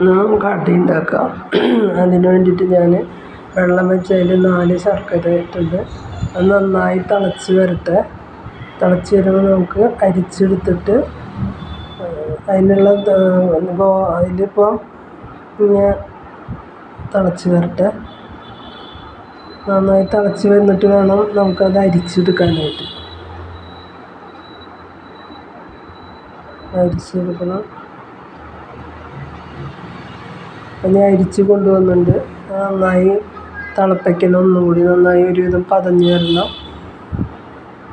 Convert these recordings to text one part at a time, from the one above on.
കടി ഉണ്ടാക്കാം അതിന് വേണ്ടിയിട്ട് ഞാൻ വെള്ളം വെച്ച് അതിൽ നാല് ശർക്കര ഇട്ടിട്ടുണ്ട്. അത് നന്നായി തിളച്ച് വരട്ടെ. തിളച്ച് വരുമ്പോൾ നമുക്ക് അരിച്ചെടുത്തിട്ട് അതിനുള്ള ഗോ അതിലിപ്പം ഇങ്ങനെ തിളച്ച് വരട്ടെ. നന്നായി തിളച്ച് വന്നിട്ട് വേണം നമുക്കത് അരിച്ചെടുക്കാനായിട്ട്. അരിച്ചെടുക്കണം. ഞാൻ അരിച്ച് കൊണ്ടുവന്നിട്ടുണ്ട്. അത് നന്നായി തിളപ്പിക്കണം. ഒന്നും കൂടി നന്നായി ഒരുവിധം പതഞ്ഞ് വരണം.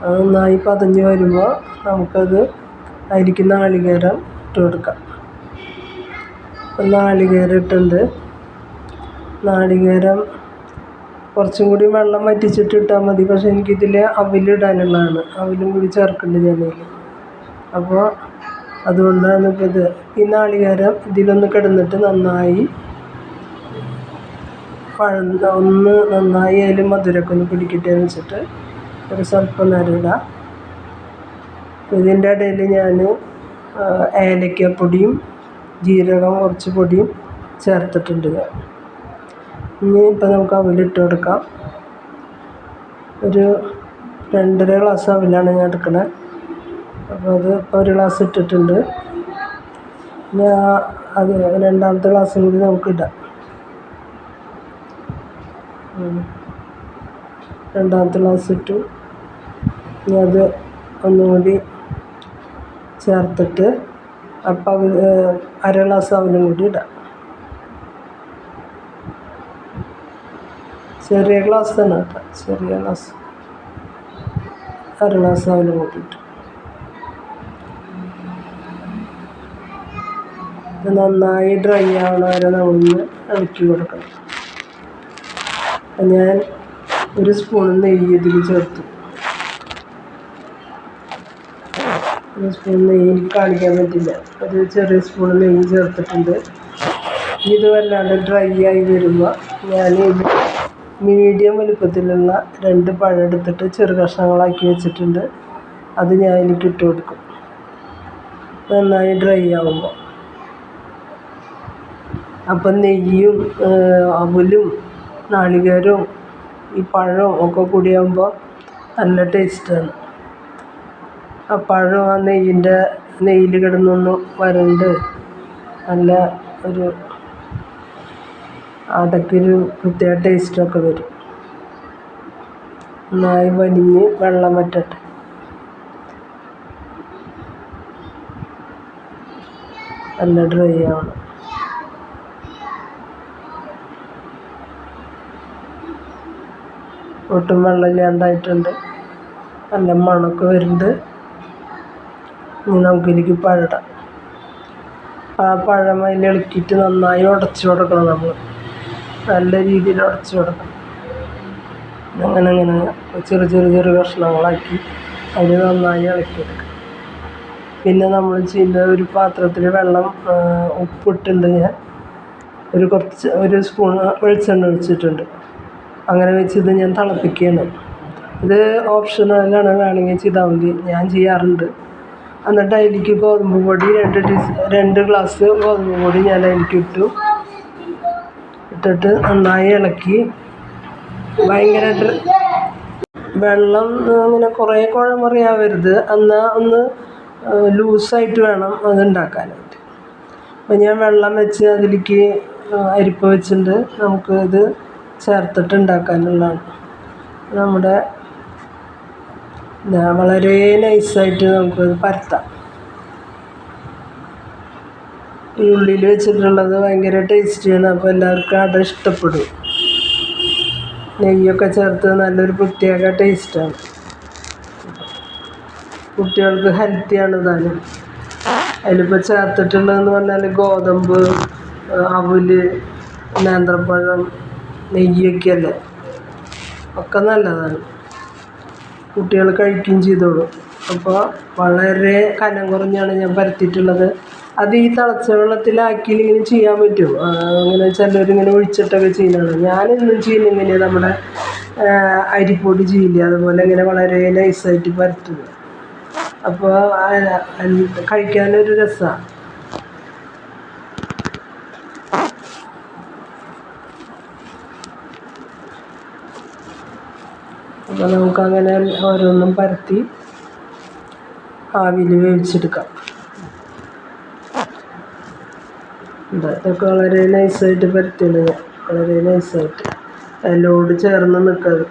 അത് നന്നായി പതഞ്ഞ് വരുമ്പോൾ നമുക്കത് അരിക്ക് നാളികേരം ഇട്ട് കൊടുക്കാം. നാളികേരം ഇട്ടുണ്ട്. നാളികേരം കുറച്ചും കൂടി വെള്ളം വറ്റിച്ചിട്ട് ഇട്ടാൽ മതി. പക്ഷേ എനിക്കിതിൽ അവിലിടാനുള്ളതാണ് അവിലും കൂടി ചേർക്കുന്നുണ്ട് ഞാൻ അപ്പോൾ അതുകൊണ്ടാണ് ഇത്. ഈ നാളികേരം ഇതിലൊന്ന് കിടന്നിട്ട് നന്നായി പഴന്ന് ഒന്ന് നന്നായി അതിൽ മധുരമൊക്കെ ഒന്ന് പിടിക്കട്ടെ എന്ന് വെച്ചിട്ട് ഒരു സ്വല്പം നേരം ഇടാം. ഇതിന്റെ ഇടയിൽ ഞാൻ ഏലക്കപ്പൊടിയും ജീരകം കുറച്ച് പൊടിയും ചേർത്തിട്ടുണ്ട്. ഇനി ഇപ്പം നമുക്ക് അവിലിട്ട് കൊടുക്കാം. ഒരു രണ്ടര ഗ്ലാസ് അവിലാണ് ഞാൻ എടുക്കണത് അപ്പോൾ അത് ഒരു ഗ്ലാസ് ഇട്ടിട്ടുണ്ട്. പിന്നെ അത് രണ്ടാമത്തെ ഗ്ലാസ്സും കൂടി നമുക്ക് ഇടാം. രണ്ടാമത്തെ ഗ്ലാസ് ഇട്ടു. ഇനി അത് ഒന്നുകൂടി ചേർത്തിട്ട് അപ്പം അര ഗ്ലാസ് അവനും കൂടി ഇടാം. ചെറിയ ഗ്ലാസ് തന്നെ കേട്ടോ. ചെറിയ ഗ്ലാസ്. അര ഗ്ലാസ് അവനും കൂടി ഇട്ടു. ഇത് നന്നായി ഡ്രൈ ആവണ വരെ നമ്മളൊന്ന് ഇളക്കി കൊടുക്കണം. ഞാൻ ഒരു സ്പൂൺ നെയ്യ് ഇതിൽ ചേർത്തു. ഒരു സ്പൂൺ നെയ്യ് എനിക്ക് കാണിക്കാൻ പറ്റില്ല. ഒരു ചെറിയ സ്പൂൺ നെയ്യ് ചേർത്തിട്ടുണ്ട്. ഇത് വല്ലാണ്ട് ഡ്രൈ ആയി വരുമ്പോൾ ഞാൻ ഇത് മീഡിയം വലുപ്പത്തിലുള്ള രണ്ട് പഴം എടുത്തിട്ട് ചെറു കഷ്ണങ്ങളാക്കി വെച്ചിട്ടുണ്ട്. അത് ഞാൻ എനിക്ക് ഇട്ട് കൊടുക്കും. നന്നായി ഡ്രൈ ആവുമ്പോൾ അപ്പം നെയ്യും അവലും നാളികേരവും ഈ പഴവും ഒക്കെ കൂടിയാകുമ്പോൾ നല്ല ടേസ്റ്റാണ്. ആ പഴം ആ നെയ്യിന്റെ നെയ്യിൽ കിടന്നൊന്ന് വരണ്ട് നല്ല ഒരു അടയ്ക്കൊരു പ്രത്യേക ടേസ്റ്റൊക്കെ വരും. നന്നായി വലിഞ്ഞ് വെള്ളം വറ്റട്ടെ. നല്ല ഡ്രൈ ആവണം ഒട്ടും വെള്ളമില്ലാണ്ടായിട്ടുണ്ട് നല്ല മണമൊക്കെ വരുന്നുണ്ട്. ഇനി നമുക്കിതിലേക്ക് പഴടാം. ആ പഴം അതിൽ ഇളക്കിയിട്ട് നന്നായി ഉടച്ചു കൊടുക്കണം നമ്മൾ നല്ല രീതിയിൽ ഉടച്ചു കൊടുക്കണം. അങ്ങനെ അങ്ങനെ ചെറു ചെറു ചെറു കഷ്ണങ്ങളാക്കി അതിന് നന്നായി ഇളക്കിയെടുക്കുക പിന്നെ നമ്മൾ ചെയ്യുന്ന ഒരു പാത്രത്തിൽ വെള്ളം ഉപ്പിട്ടുണ്ട് ഞാൻ. ഒരു കുറച്ച് ഒരു സ്പൂൺ വെളിച്ചെണ്ണ ഒഴിച്ചിട്ടുണ്ട്. അങ്ങനെ വെച്ച് ഇത് ഞാൻ തിളപ്പിക്കുകയാണ്. ഇത് ഓപ്ഷണലാണ് വേണമെങ്കിൽ ചെയ്താൽ മതി. ഞാൻ ചെയ്യാറുണ്ട്. എന്നിട്ട് അതിലേക്ക് ഗോതമ്പ് പൊടി രണ്ട് ടീസ് രണ്ട് ഗ്ലാസ് ഗോതമ്പ് പൊടി ഞാൻ അതിലേക്ക് ഇട്ടു. ഇട്ടിട്ട് നന്നായി ഇളക്കി. ഭയങ്കരമായിട്ട് വെള്ളം അങ്ങനെ കുറേ കുഴമറിയാവരുത് എന്നാൽ ഒന്ന് ലൂസായിട്ട് വേണം അത് ഉണ്ടാക്കാനായിട്ട്. അപ്പം ഞാൻ വെള്ളം വെച്ച് അതിലേക്ക് അരിപ്പ് വെച്ചിട്ടുണ്ട്. നമുക്ക് ഇത് ചേർത്തിട്ട് ഉണ്ടാക്കാനുള്ളതാണ് നമ്മുടെ വളരെ നൈസായിട്ട് നമുക്കത് പരത്താം. ഈ ഉള്ളിൽ വെച്ചിട്ടുള്ളത് ഭയങ്കര ടേസ്റ്റിയാണ് അപ്പോൾ എല്ലാവർക്കും അത് ഇഷ്ടപ്പെടും. നെയ്യൊക്കെ ചേർത്ത് നല്ലൊരു പ്രത്യേക ടേസ്റ്റാണ് കുട്ടികൾക്ക് ഹെൽത്തിയാണ് താനും അതിലിപ്പോൾ ചേർത്തിട്ടുള്ളതെന്ന് പറഞ്ഞാൽ ഗോതമ്പ് അവൽ നേന്ത്രപ്പഴം നെയ്യൊക്കെ അല്ലേ ഒക്കെ നല്ലതാണ്. കുട്ടികൾ കഴിക്കുകയും ചെയ്തോളും. അപ്പോൾ വളരെ കനം കുറഞ്ഞാണ് ഞാൻ പരത്തിയിട്ടുള്ളത്. അത് ഈ തിളച്ച വെള്ളത്തിലാക്കി ഇങ്ങനെ ചെയ്യാൻ പറ്റും. അങ്ങനെ ചിലരിങ്ങനെ ഒഴിച്ചിട്ടൊക്കെ ചെയ്യുന്നതാണ്. ഞാനെന്നും ചെയ്യുന്ന ഇങ്ങനെയാണ് നമ്മുടെ അരിപ്പൊടി ചെയ്യില്ല അതുപോലെ ഇങ്ങനെ വളരെ നൈസായിട്ട് പരത്തുക അപ്പോൾ കഴിക്കാനൊരു രസമാണ് അപ്പോൾ നമുക്കങ്ങനെ ഓരോന്നും പരത്തി ആവിയിൽ വേവിച്ചെടുക്കാം. ഇതൊക്കെ വളരെ നൈസായിട്ട് പരത്തിയാണ് വളരെ നൈസായിട്ട് അതിലോട് ചേർന്ന് നിൽക്കുന്നത്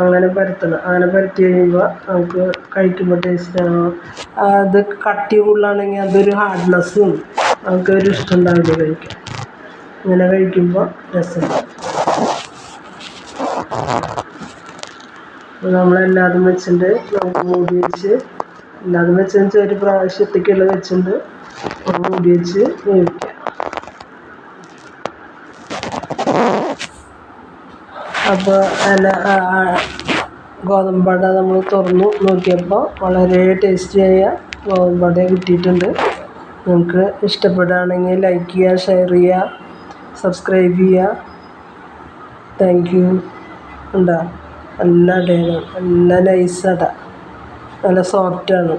അങ്ങനെ പരത്തണം. അങ്ങനെ പരത്തി കഴിയുമ്പോൾ നമുക്ക് കഴിക്കുമ്പോൾ ടേസ്റ്റ് അത് കട്ടി കൂടുതലാണെങ്കിൽ അതൊരു ഹാർഡ്നെസ്സും നമുക്ക് ഒരു ഇഷ്ടം ഉണ്ടാവില്ല കഴിക്കാൻ. ഇങ്ങനെ കഴിക്കുമ്പോൾ രസമുണ്ട് നമ്മളെല്ലാതും വെച്ചിട്ടുണ്ട് നമുക്ക് മൂടി വെച്ച്. എല്ലാതും വെച്ചെന്ന് വെച്ചാൽ ഒരു പ്രാവശ്യത്തേക്കുള്ള വെച്ചിട്ടുണ്ട് മൂടി വെച്ച് വേവിക്കാം. അപ്പോൾ അല്ല ഗോതമ്പട നമ്മൾ തുറന്നു നോക്കിയപ്പോൾ വളരെ ടേസ്റ്റിയായ ഗോതമ്പട കിട്ടിയിട്ടുണ്ട്. നിങ്ങൾക്ക് ഇഷ്ടപ്പെടുകയാണെങ്കിൽ ലൈക്ക് ചെയ്യുക ഷെയർ ചെയ്യുക സബ്സ്ക്രൈബ് ചെയ്യുക. താങ്ക് യു ഉണ്ടോ? നല്ല അടയാണ്. നല്ല നൈസ് അട. നല്ല സോഫ്റ്റാണ്